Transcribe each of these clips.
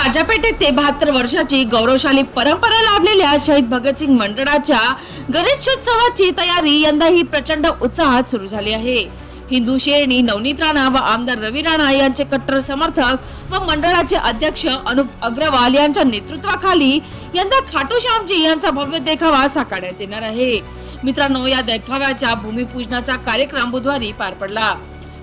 राजापेठ येथे बहात्तर वर्षाची गौरवशाली परंपरा लाभलेल्या शहीद भगतसिंग मंडळाच्या गणेशोत्सवाची तयारी यंदाही प्रचंड उत्साहात सुरू झाली आहे. हिंदू शेरणी नवनीत राणा व आमदार रवी राणा यांचे कट्टर समर्थक व मंडळाचे अध्यक्ष अनुप अग्रवाल यांच्या नेतृत्वाखाली यंदा खाटू श्यामजी यांचा भव्य देखावा साकारण्यात येणार आहे. मित्रांनो या देखाव्याच्या भूमिपूजनाचा कार्यक्रम बुधवारी पार पडला.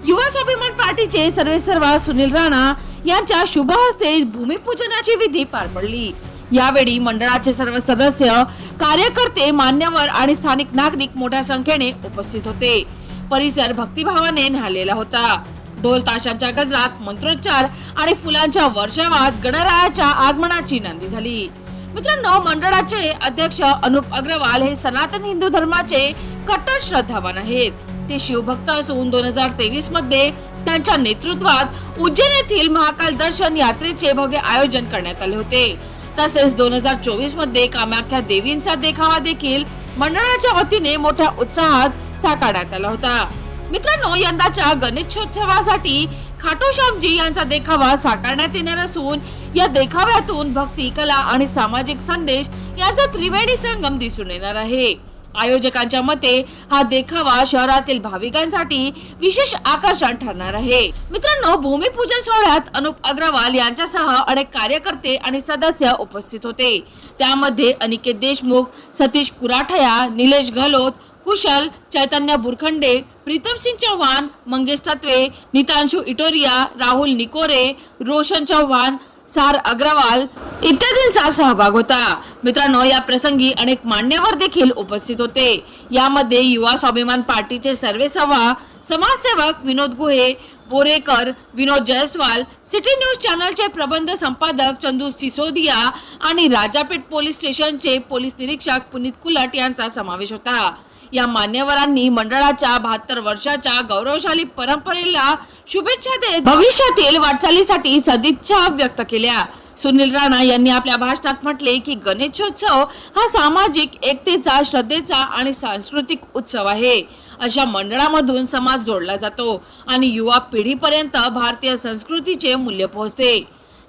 युवा स्वाभिमान पार्टीचे सर्वेसर्वा सुनील राणा यांच्या शुभ हस्ते भूमिपूजनाची विधी पार पडली यावेळी मंडळाचे सर्व सदस्य कार्यकर्ते मान्यवर आणि स्थानिक नागरिक मोठ्या संख्येने उपस्थित होते. परिसर भक्तिभावाने न्हालेला होता. ढोल ताशांच्या गजरात मंत्रोच्चार आणि फुलांच्या वर्षावात गणरायाच्या आगमनाची नांदी झाली. मित्रांनो मंडळाचे अध्यक्ष अनुप अग्रवाल हे सनातन हिंदू धर्माचे कट्टर श्रद्धावान आहेत. ते शिवभक्त असून दोन हजार तेवीसमध्ये त्यांच्या नेतृत्वात उज्जैन येथील महाकाल दर्शन यात्रेचे भव्य आयोजन करण्यात आले होते. तसेच दोन हजार चोवीसमध्ये कामाख्या देवींचा देखावा देखील मंडळाच्या वतीने मोठ्या उत्साहात साकारण्यात आला होता. मित्रांनो यंदाच्या गणेशोत्सवासाठी खाटोश्यामजी यांचा देखावा साकारण्यात येणार असून या देखाव्यातून भक्ती कला आणि सामाजिक संदेश यांचा त्रिवेणी संगम दिसून येणार आहे. आयोजकांच्या मते हा देखावा शहरातील भाविकांसाठी विशेष आकर्षण ठरणार आहे. मित्रांनो भूमिपूजन सोहळ्यात अनुप अग्रवाल यांच्यासह अनेक कार्यकर्ते आणि सदस्य उपस्थित होते. त्यामध्ये अनिकेत देशमुख सतीश कुराठया निलेश गहलोत कुशल चैतन्य बुरखंडे प्रीतम सिंग चौहान मंगेश तत्वे नितांशु इटोरिया राहुल निकोरे रोशन चौहान सार अग्रवाल इत्यादींचा सहभाग होता. मित्रांनो या प्रसंगी अनेक मान्यवर देखील उपस्थित होते. यामध्ये युवा स्वाभिमान पार्टीचे सर्वेसर्वा समाजसेवक विनोद गुहे बोरेकर विनोद जयस्वाल सिटी न्यूज चॅनलचे प्रबंध संपादक चंदू सिसोदिया आणि राजापेठ पोलीस स्टेशनचे पोलीस निरीक्षक पुनीत कुलट यांचा समावेश होता. या मान्यवरांनी मंडळाच्या बहात्तर वर्षाच्या गौरवशाली परंपरेला शुभेच्छा देत भविष्यातील वाटचालीसाठी सदिच्छा व्यक्त केल्या. सुनील राणा यांनी आपल्या भाषणात म्हटले की गणेशोत्सव हा सामाजिक एकतेचा श्रद्धेचा आणि सांस्कृतिक उत्सव आहे. अशा मंडळामधून समाज जोडला जातो आणि युवा पिढीपर्यंत भारतीय संस्कृतीचे मूल्य पोहोचते.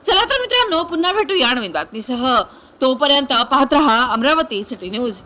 चला तर मित्रांनो पुन्हा भेटूया नवीन बातमीसह. तोपर्यंत पाहत रहा अमरावती सिटी न्यूज.